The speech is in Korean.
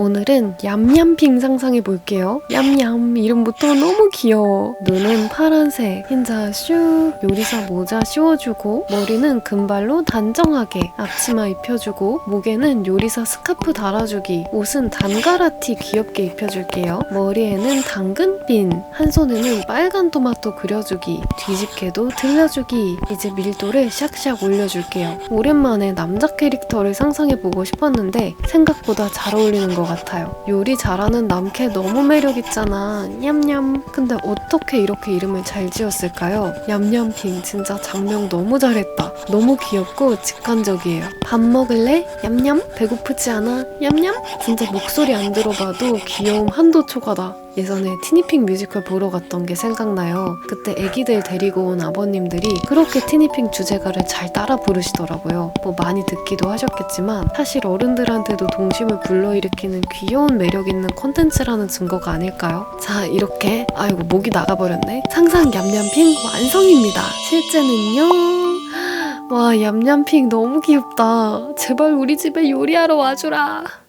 오늘은 얌얌핑 상상해 볼게요. 얌얌 이름부터 너무 귀여워. 눈은 파란색, 흰자 슉, 요리사 모자 씌워주고 머리는 금발로 단정하게 앞치마 입혀주고 목에는 요리사 스카프 달아주기 옷은 단가라티 귀엽게 입혀줄게요. 머리에는 당근핀 한 손에는 빨간 토마토 그려주기 뒤집개도 들려주기 이제 밀도를 샥샥 올려줄게요. 오랜만에 남자 캐릭터를 상상해 보고 싶었는데 생각보다 잘 어울리는 것 같아요. 요리 잘하는 남캐 너무 매력있잖아. 냠냠. 근데 어떻게 이렇게 이름을 잘 지었을까요? 얌얌핑 진짜 장명 너무 잘했다. 너무 귀엽고 직관적이에요. 밥 먹을래? 얌얌? 배고프지 않아? 얌얌? 진짜 목소리 안 들어봐도 귀여움 한도 초과다. 예전에 티니핑 뮤지컬 보러 갔던 게 생각나요. 그때 애기들 데리고 온 아버님들이 그렇게 티니핑 주제가를 잘 따라 부르시더라고요. 뭐 많이 듣기도 하셨겠지만 사실 어른들한테도 동심을 불러일으키는 귀여운 매력 있는 콘텐츠라는 증거가 아닐까요? 자 이렇게 아이고 목이 나가버렸네. 상상 얌얌핑 완성입니다. 실제는요. 와 얌얌핑 너무 귀엽다. 제발 우리 집에 요리하러 와주라.